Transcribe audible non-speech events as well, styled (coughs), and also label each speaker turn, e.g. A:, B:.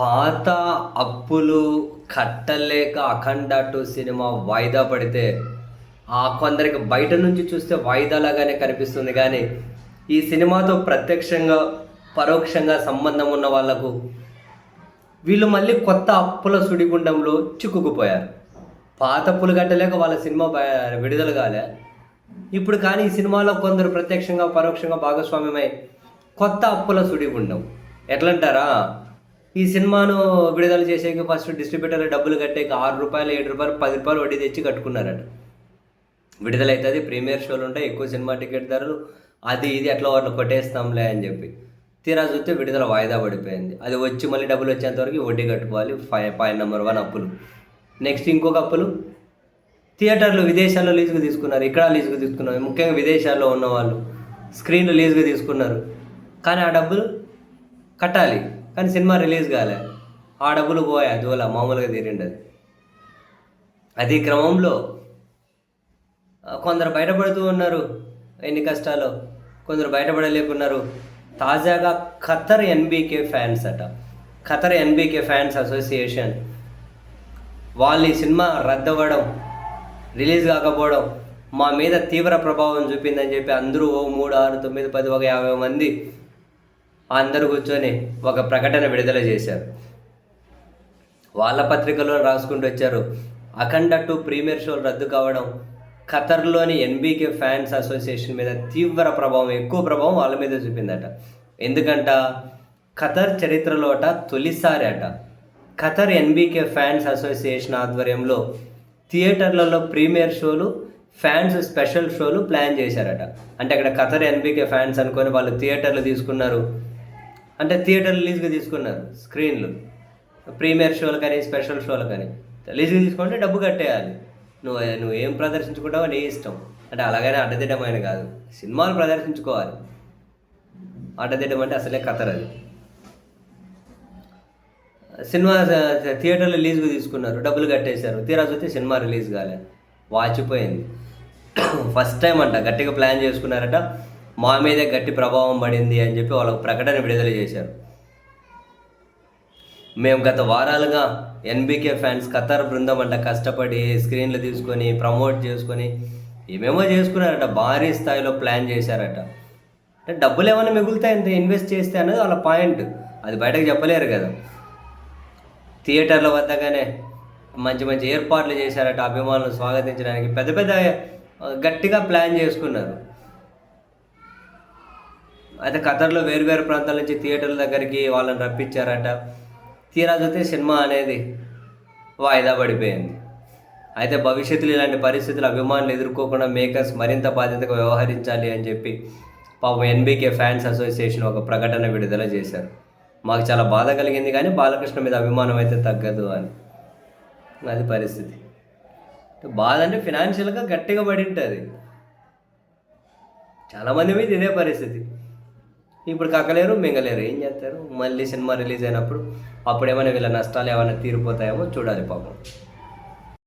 A: పాత అప్పులు కట్టలేక అఖండ టూ సినిమా వాయిదా పడితే ఆ కొందరికి బయట నుంచి చూస్తే వాయిదాలాగానే కనిపిస్తుంది. కానీ ఈ సినిమాతో ప్రత్యక్షంగా పరోక్షంగా సంబంధం ఉన్న వాళ్ళకు వీళ్ళు మళ్ళీ కొత్త అప్పుల సుడిగుండంలో చిక్కుకుపోయారు. పాత అప్పులు కట్టలేక వాళ్ళ సినిమా విడుదల కాలే. ఇప్పుడు కానీ ఈ సినిమాలో కొందరు ప్రత్యక్షంగా పరోక్షంగా భాగస్వామ్యమై కొత్త అప్పుల సుడిగుండం. ఎట్లంటారా? ఈ సినిమాను విడుదల చేసేకి ఫస్ట్ డిస్ట్రిబ్యూటర్ డబ్బులు కట్టేకి ఆరు రూపాయలు ఏడు రూపాయలు పది రూపాయలు వడ్డీ తెచ్చి కట్టుకున్నారట. విడుదల అవుతుంది ప్రీమియర్ షోలు ఉంటాయి ఎక్కువ సినిమా టికెట్ ధరలు అది ఇది అట్లా వాళ్ళు కొట్టేస్తాంలే అని చెప్పి. తీరా చూస్తే విడుదల వాయిదా పడిపోయింది. అది వచ్చి మళ్ళీ డబ్బులు వచ్చేంతవరకు వడ్డీ కట్టుకోవాలి ఫైవ్ పాయింట్ నెంబర్ వన్ అప్పులు. నెక్స్ట్ ఇంకొక అప్పులు. థియేటర్లు విదేశాల్లో లీజుకు తీసుకున్నారు ఇక్కడ లీజుకు తీసుకున్నారు ముఖ్యంగా విదేశాల్లో ఉన్న వాళ్ళు స్క్రీన్లు లీజుకు తీసుకున్నారు. కానీ ఆ డబ్బులు కట్టాలి. కానీ సినిమా రిలీజ్ కాలే. ఆ డబ్బులు పోయా దూల మామూలుగా తీరిండి అది అది క్రమంలో కొందరు బయటపడుతూ ఉన్నారు ఎన్ని కష్టాలు. కొందరు బయటపడలేకున్నారు. తాజాగా ఖతర్ ఎన్బీకే ఫ్యాన్స్ అట. Qatar NBK fans association. వాళ్ళు ఈ సినిమా రద్దవడం రిలీజ్ కాకపోవడం మా మీద తీవ్ర ప్రభావం చూపిందని చెప్పి అందరూ ఓ మూడు ఆరు తొమ్మిది పది ఒక యాభై మంది అందరూ కూర్చొని ఒక ప్రకటన విడుదల చేశారు. వాళ్ళ పత్రికలో రాసుకుంటూ వచ్చారు. అఖండ టూ ప్రీమియర్ షోలు రద్దు కావడం ఖతర్లోని ఎన్బీకే ఫ్యాన్స్ అసోసియేషన్ మీద తీవ్ర ప్రభావం ఎక్కువ ప్రభావం వాళ్ళ మీద చూపిందట. ఎందుకంట? ఖతర్ చరిత్రలోట తొలిసారి అట ఖతర్ ఎన్బీకే ఫ్యాన్స్ అసోసియేషన్ ఆధ్వర్యంలో థియేటర్లలో ప్రీమియర్ షోలు ఫ్యాన్స్ స్పెషల్ షోలు ప్లాన్ చేశారట. అంటే అక్కడ ఖతర్ ఎన్బీకే ఫ్యాన్స్ అనుకొని వాళ్ళు థియేటర్లు తీసుకున్నారు. అంటే థియేటర్లు లీజుగా తీసుకున్నారు స్క్రీన్లు ప్రీమియర్ షోలు కానీ స్పెషల్ షోలు కానీ. లీజుగా తీసుకుంటే డబ్బు కట్టేయాలి. నువ్వు నువ్వు ఏం ప్రదర్శించుకుంటావో నీ ఇష్టం. అంటే అలాగనే అడ్డదిడ్డమైన కాదు. సినిమాలు ప్రదర్శించుకోవాలి. అడ్డదిడ్డం అంటే అసలే ఖతర్ అది. సినిమా థియేటర్లు థియేటర్లో రిలీజ్గా తీసుకున్నారు. డబ్బులు కట్టేశారు. తీరా చూస్తే సినిమా రిలీజ్ కాలే. వాచిపోయింది. (coughs) ఫస్ట్ టైం అంట. గట్టిగా ప్లాన్ చేసుకున్నారట. మా మీదే గట్టి ప్రభావం పడింది అని చెప్పి వాళ్ళకు ప్రకటన విడుదల చేశారు. మేము గత వారాలుగా ఎన్బీకే ఫ్యాన్స్ ఖతర్ బృందం అంట కష్టపడి స్క్రీన్లు తీసుకొని ప్రమోట్ చేసుకొని ఏమేమో చేసుకున్నారట భారీ స్థాయిలో ప్లాన్ చేశారట. అంటే డబ్బులు ఏమైనా మిగులుతాయి ఎంత ఇన్వెస్ట్ చేస్తే అనేది వాళ్ళ పాయింట్. అది బయటకు చెప్పలేరు కదా. థియేటర్ల వద్దగానే మంచి మంచి ఏర్పాట్లు చేశారట అభిమానులు స్వాగతించడానికి పెద్ద పెద్ద గట్టిగా ప్లాన్ చేసుకున్నారు. అయితే ఖతర్లో వేరు వేరు ప్రాంతాల నుంచి థియేటర్ల దగ్గరికి వాళ్ళని రప్పించారట. తీరా చూస్తే సినిమా అనేది వాయిదా పడిపోయింది. అయితే భవిష్యత్తులో ఇలాంటి పరిస్థితులు అభిమానులు ఎదుర్కోకుండా మేకర్స్ మరింత బాధ్యతగా వ్యవహరించాలి అని చెప్పి పాపం ఎన్బీకే ఫ్యాన్స్ అసోసియేషన్ ఒక ప్రకటన విడుదల చేశారు. మాకు చాలా బాధ కలిగింది కానీ బాలకృష్ణ మీద అభిమానం అయితే తగ్గదు అని. అది పరిస్థితి. బాధ అంటే ఫినాన్షియల్గా గట్టిగా పడి ఉంటుంది. చాలామంది మీద ఇదే పరిస్థితి. ఇప్పుడు కక్కలేరు మింగలేరు. ఏం చేస్తారు? మళ్ళీ సినిమా రిలీజ్ అయినప్పుడు అప్పుడు ఏమైనా వీళ్ళ నష్టాలు ఏమైనా తీరిపోతాయేమో చూడాలి పాపం.